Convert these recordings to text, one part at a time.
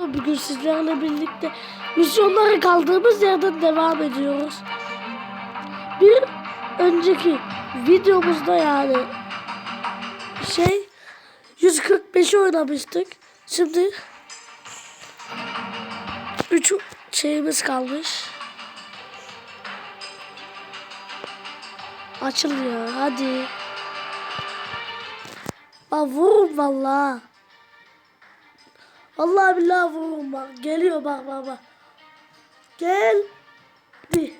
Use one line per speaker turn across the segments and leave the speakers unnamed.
Bugün sizlerle birlikte misyonlara kaldığımız yerden devam ediyoruz. Bir önceki videomuzda yani şey 145'i oynamıştık. Şimdi 3 şeyimiz kalmış. Açılıyor hadi. Aa, vurun vallahi. Vallahi billahi vururum bak. Geliyor bak bak bak. Geldi.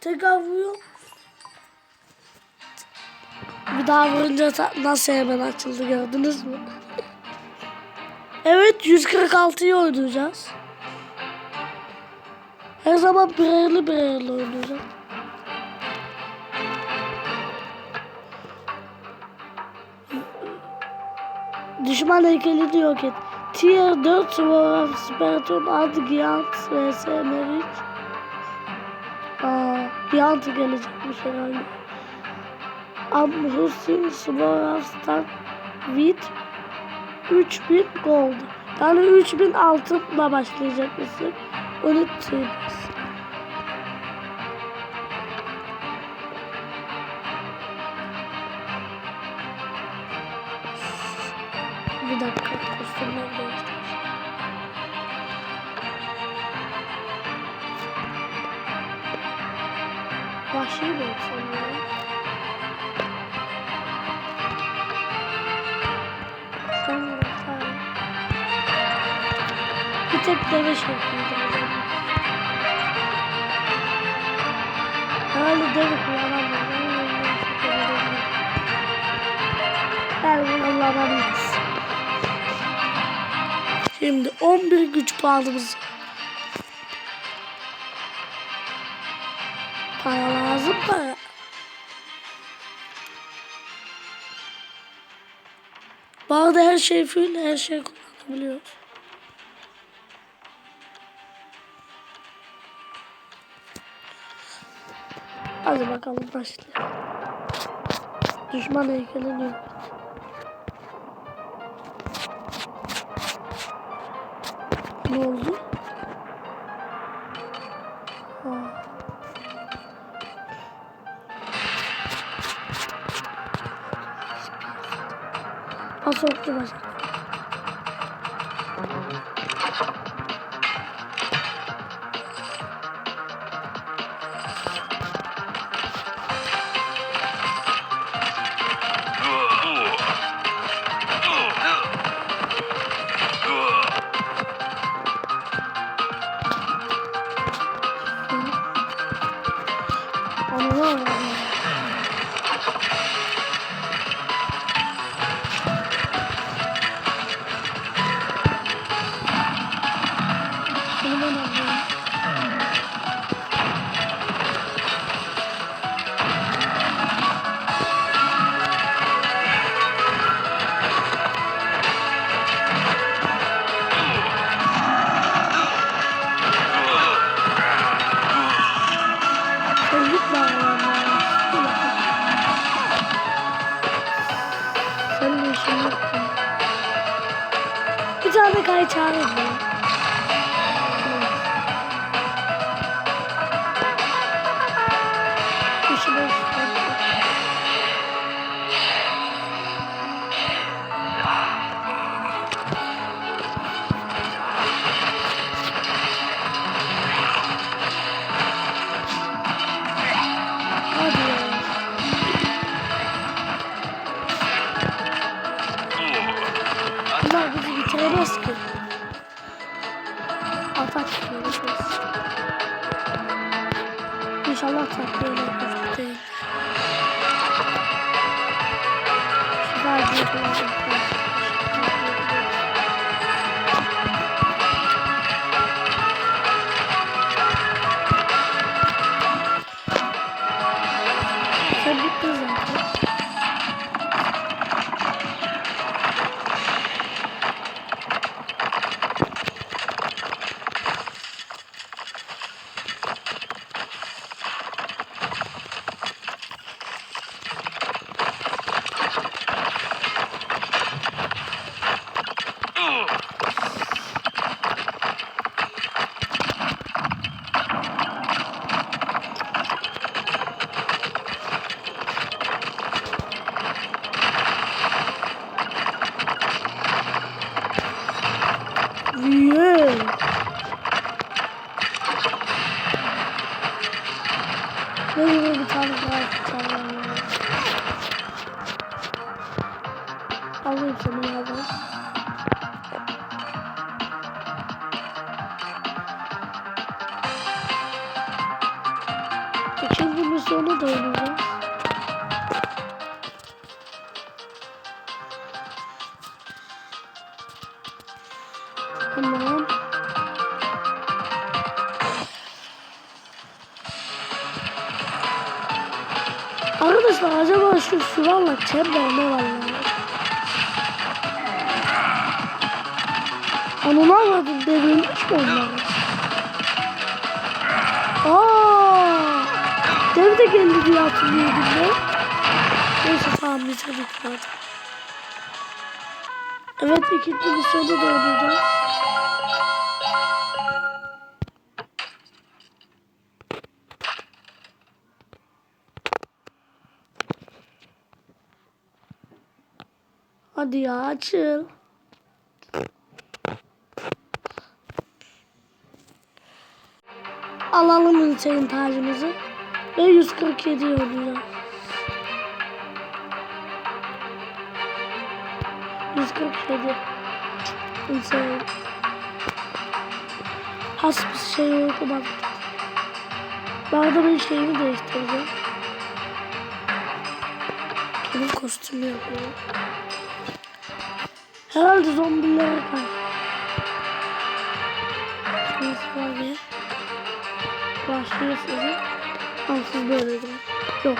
Tekrar vuruyor. Bir daha vurunca nasıl hemen açıldı gördünüz mü? Evet 146'yı oynayacağız. Her zaman birerli birerli oynayacağız. Düşman heykelini yok et. Tier 4 Sword Spiriton Ad Giant vs Meriç. Aa, Giant gelecekmiş herhalde. Amhusin Sword Star with 3000 gold. Yani 3000 altınla başlayacak mısın? Onu deve şeklinde. Herhalde deve kullanamayız. Şimdi 11 güç puanımız. Para lazım. Bu arada her şey full, her şey kullanabiliyoruz. Bakalım başlayalım. Düşman heykelini yok. Ne oldu? Ha. Ha soktu bacak. Bir tane kay çağırın ya. Hadi. Bunlar bizi bitiremez ki. Ne gibi bir tane daha çalalım. Alayım seni Arkadaşlar acaba şu sularla çember ne var ya? Ananı avradım devrilmiş mi onlar? Aa, dev de geldi diye hatırlıyordum ben. Neyse tamam bitirdik zaten. Evet ikinci misyonu da oynayacağız. Hadi ya açıl. Alalım Hüseyin tacımızı. Ve 147 yollayacağız. 147 Hüseyin. Has bir şey arada ben şeyimi değiştireceğim. Benim kostümü yapıyorum. Herhalde zombilere karşı. Şurası var ya. Başlıyor sizi. Ama siz böyle durun. Yok.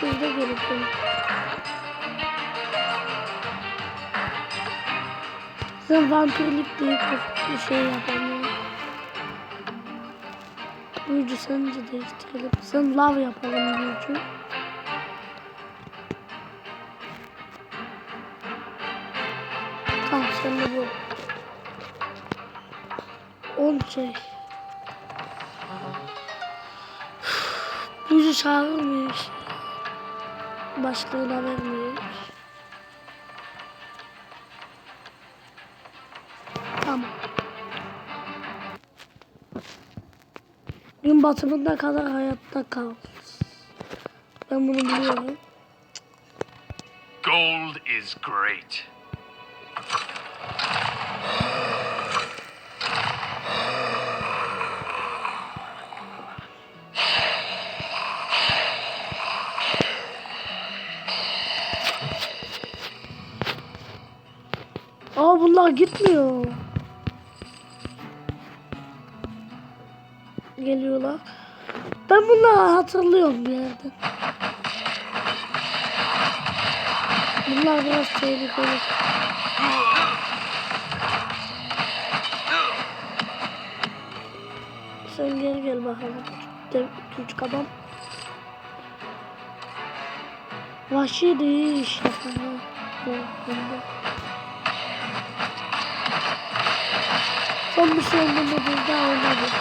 Siz de gelin gelin. Sen vampirlik diye bir şey yapamıyorum. Büyücü sence değiştirelim. Sen lav yapalım büyücü. Sen de bu. 10 şey. Büyücü çağırmış. Başlığına vermiş. Tamam. Gün batımına kadar hayatta kal. Ben bunu biliyorum.
Gold is great.
Aa bunlar gitmiyor. Geliyorlar. Ben bunları hatırlıyorum bir yerden. Bunlar biraz tehlikeli. Sen gel gel bakalım. Küçük adam. Vahşi değil işte. Son bir şey olmamadığında oynadım.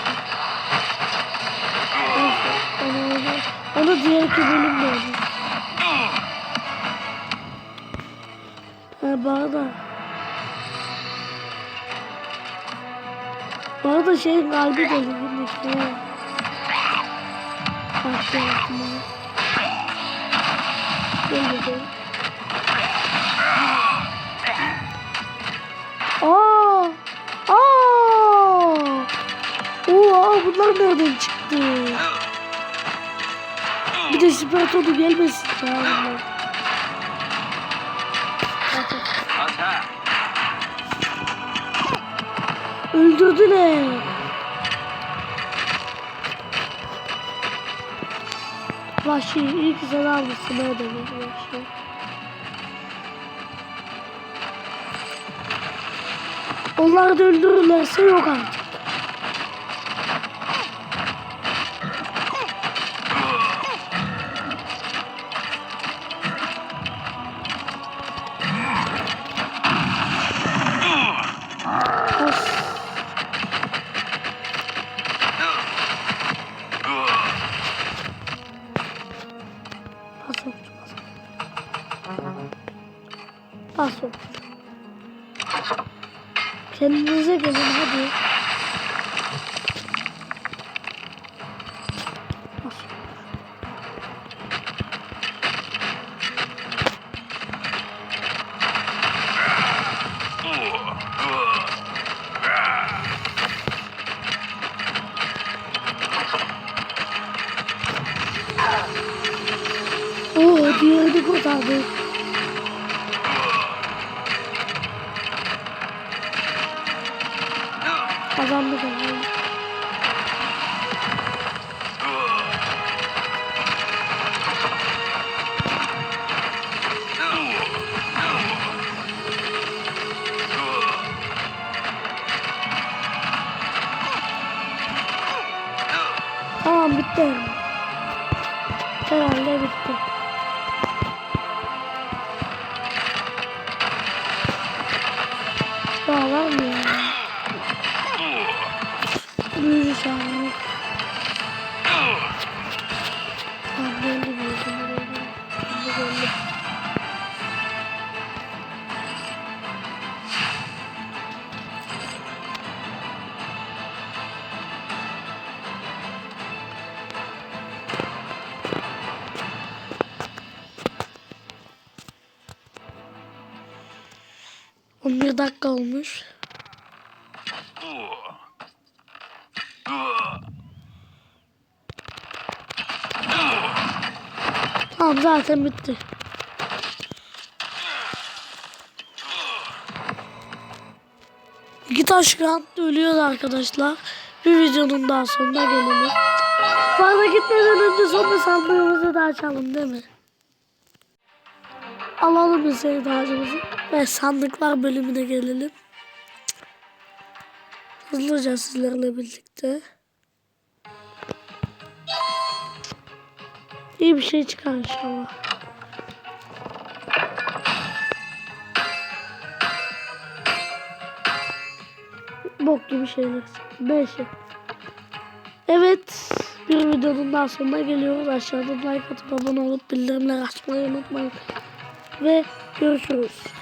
Neyse, onu. Onu diğer iki bölümde oynar. Ha. Bu arada şeyin kalbi dolu günlük. He. Farklı yaptım onu. Gel bakalım. Oha bunlar nereden çıktı? Bir de süper topu gelmesin ya bunlar. Öldürdüler. Vahşi iyi ki sen almışsın öyle bir vahşi. Onları da öldürürlerse yok artık. Kazandık ama. Tamam bitti. Herhalde bitti. Daha var mı ya? Bir dakika olmuş. Tamam zaten bitti. İki taş kağıt ölüyor arkadaşlar. Bir videonun daha sonuna gelelim. Arada gitmeden önce son sandığımızı da açalım değil mi? Alalım bir sevdacımızı ve sandıklar bölümüne gelelim. Hızlıca sizlerle birlikte. İyi bir şey çıkar inşallah. Bok gibi şeyler. Beşi. Evet. Bir videonun daha sonuna geliyoruz. Aşağıdan like atıp abone olup bildirimleri açmayı unutmayın. Ve görüşürüz.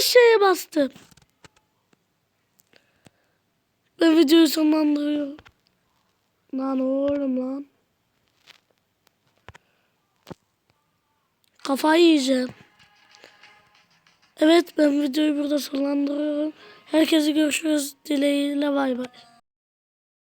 Şeye bastım. Ben videoyu sonlandırıyorum. Lan oğlum lan. Kafayı yiyeceğim. Evet ben videoyu burada sonlandırıyorum. Herkese görüşürüz dileğiyle bay bay.